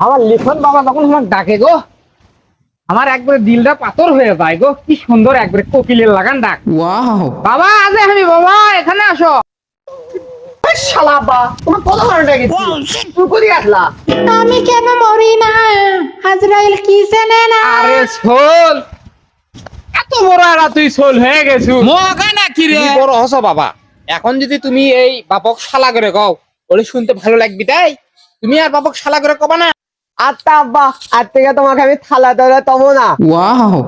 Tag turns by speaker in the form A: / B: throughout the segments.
A: আমার লিখন বাবা তখন আমার ডাকে গো। আমার একবারে দিলটা পাথর হয়ে যায় গো। কি সুন্দর একবারে কোকিলের লাগান ডাক। বাবা আজ আমি বাবা এখানে আসো। শালা বা তোমার কত বড় ডেকেছি তুই কোথায় আসলা?
B: আমি কেন মরি না? আজরাইল কি জানে না?
A: আরে সোল এত বড় আর তুই সোল হয়ে গেছু।
C: মগা নাকি রে?
A: বড় হসো বাবা। এখন যদি তুমি এই বাপক শালা করে কও ওরে শুনতে ভালো লাগবি তাই? তুমি আর বাপক শালা করে কবা না।
D: আচ্ছা আব্বা আর থেকে তোমাকে আমি থালা ধরে তবো না।
C: ওয়াও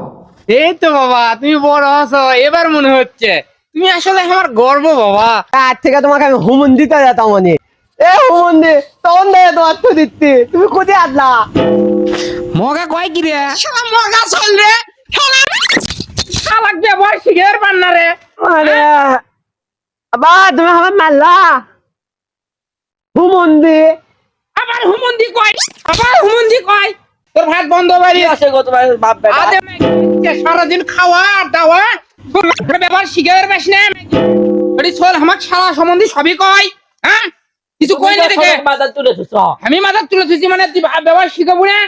A: এই তো বাবা তুমি বড় হসো এবার মনে হচ্ছে। তুমি আসলে আমার গর্ব বাবা।
D: আজ থেকে তোমাকে আমি হুমুন দিতে যেতাম মনে এ হুমুন দি তখন দেখে তোমার তো দিচ্ছি তুমি কোথায় আসলা?
C: মগা কয় কি রে?
A: শালা মগা চল রে। শালা। শালাক ব্যবহার শিখের পান্না রে?
D: আরে। তুমি আমার মারলা? হুমুন দি।
A: আবার হুমন্দি কয়? আবার হুমন্দি কয়? তোর ভাত বন্ধ বাড়ি
D: আছে গো তোমার বাপ
A: আদে ম্যাগি সারাদিন খাওয়া দাওয়া। ব্যবহার শিখের বেশ না। এটি চল আমাক শালা সম্বন্ধে সবই কয় হ্যাঁ? কিছু কই না দেখে।
D: বাজার তুলে
A: আমি মাথার তুলে থুছি মানে তুই ব্যবহার শিখাবো না?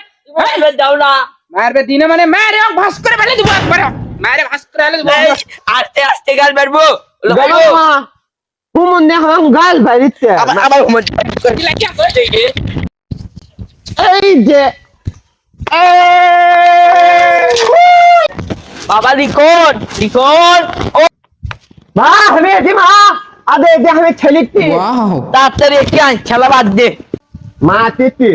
D: যাও না।
A: মারবে দিনে মানে মারে ভাস করে ফেলে দিব একবার। মারে ভাস করে ফেলে দিব
D: আস্তে আস্তে গাল মারবো হুমুন দি আমার গাল বাড়িতে আবার হুমুন
A: করে
D: এই যে। বাবা লিখন লিখন। ও। মা আমি এসি মা। আদে এসে আমি
C: ওয়াও।
D: তাড়াতাড়ি একটু আন খেলা বাদ দে। মা তিতি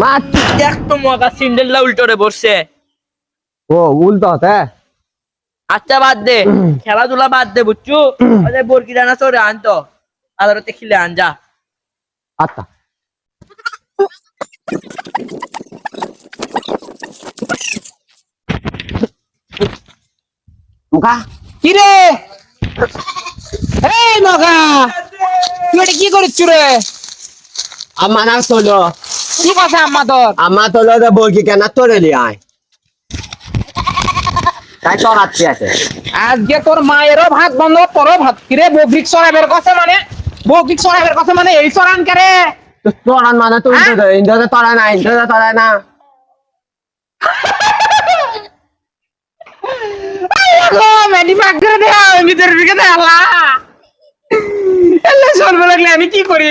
D: মা
E: দেখ তো মগা সিন্ডেলটা উল্টোরে বসছে।
D: ও উল্টো হতে।
E: আচ্ছা বাদ দে। খেলাধুলা বাদ দে বুঝছু? ওই বরকি দানা চড়ে আনতো আদালতে খিলে আন যা।
D: আচ্ছা। মুখা
A: কি রে এই মগা তুই এটা কি করিস রে?
D: আমার না তোলো।
A: কি কথা আম্মা তোর?
D: আমার তোলো বলকি কেন তোরে লি আয়। তাই চড়াচ্ছি আছে।
A: আজকে তোর মায়েরও ভাত বন্ধ তোরও ভাত। কিরে বকরিক সরাবের কথা মানে? বকরিক সরাবের কথা মানে এই সরান কে
D: তো চড়ান মানে তুই
A: হ্যাঁ?
D: ইন্দ্রতে তরা না ইন্দ্রতে তরা না।
A: পাক করে আমি ভিতরে ঢুকে দে আল্লাহ এলে চলবে লাগলে আমি কি করি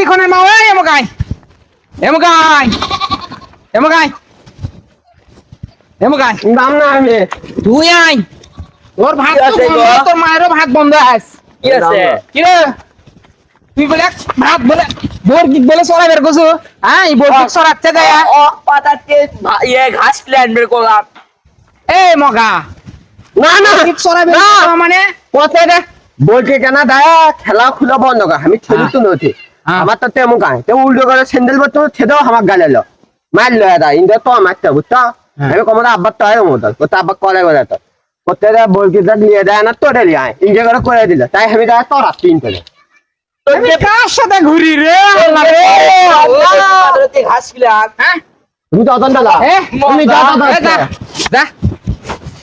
A: লিখনের মা ওই এমকাই এমকাই এমকাই এমকাই
D: দাম না আমি
A: তুই আই তোর ভাত তোর মায়েরও ভাত বন্ধ আস
E: কি আছে
A: কি রে তুই বলে ভাত বলে বর্গিক বলে সরাই বের করছ হ্যাঁ এই বর্গিক সরাচ্ছে দেয়
E: পাতাতে ইয়ে ঘাস প্ল্যান বের করলাম
A: এই মগা
D: না না
A: বর্গিক
D: না।
A: মানে?
D: পথে রে বলকে কেন দেয় খেলা খুলে বন্ধ কর। আমি ছেলে তো নথি।
A: হ্যাঁ।
D: আমার তো তেমন কাজ তো উল্টো করে স্যান্ডেল বলতে ছেদেও আমার গালে লো। মারলো এরা ইন্দো তো মারতে বুঝতো
A: হ্যাঁ।
D: আমি কমরা আব্বার তো হয় মতো তো আব্বা করে করে তো। করতে দেয় বলকে দেয় নিয়ে দেয় না তোরে নিয়ে আয়। ইন্ডিয়া করে করে দিল। তাই আমি দেয় তোর আর তিন করে
A: কার সাথে ঘুরি রে? আল্লাহ। রে
E: আদালতে ঘাস খিলে
A: হ্যাঁ
D: তুমি তো অতন তুমি যা।
A: এ, যা। যা।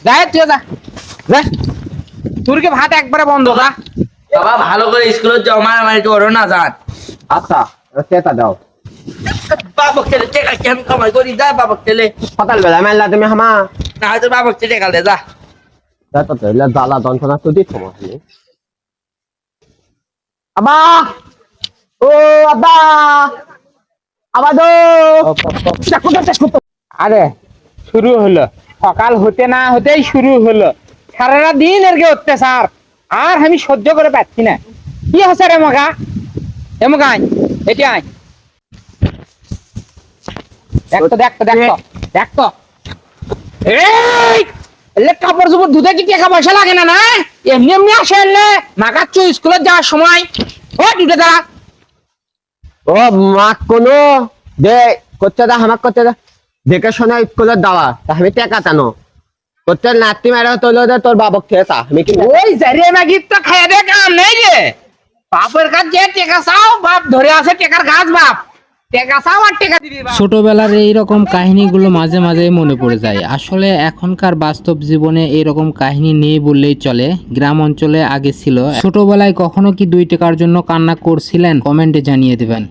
A: যা তুই যা। যা। তোর ভাত একবারে বন্ধ যা।
E: বাবা ভালো করে স্কুলে যাও মারামারি করো না যান।
D: আচ্ছা সেটা দাও।
E: বাবক ছেলে টেকা কি আমি কামাই করি? যা বাবক ছেলে
D: সকালবেলা মেলা তুমি হামা।
E: না হয়তো বাবক ছেলে টেকা দে যা।
D: যা তো তাহলে জ্বালা যন্ত্রণা তো দিচ্ছ মাসি আবা ও আবা আবা দো
A: আরে শুরু হলো। সকাল হতে না হতেই শুরু হলো। সারাটা দিন এর অত্যাচার। আর আমি সহ্য করে পাচ্ছি না। কি হচ্ছে রে মগা? এমক আয়, এটি তো এই কাপড় চোপড় ধুতে কি টাকা পয়সা লাগে না না? এমনি এমনি আসে এলে স্কুলে যাওয়ার সময়। ও দুটো দাঁড়া।
D: ও মা কোনো, দে করতে দা, হামাক করতে দা। দেখে শোনা স্কুলের দাওয়া আমি টেকা টানো। করতে নাতি মেরা তোলো তোর বাবক খেয়ে আমি কি
A: ওই জারিয়ে মাগির তো খাইয়া দে কাম নেই রে। বাপের কাছে যে টেকা চাও বাপ ধরে আছে টেকার গাছ বাপ।
C: ছোটবেলার এইরকম কাহিনীগুলো মাঝে মাঝে মনে পড়ে যায়। আসলে এখনকার বাস্তব জীবনে এইরকম কাহিনী নেই বললেই চলে। গ্রাম অঞ্চলে আগে ছিল। ছোটবেলায় কখনো কি দুই টাকার জন্য কান্না করছিলেন? কমেন্টে জানিয়ে দেবেন।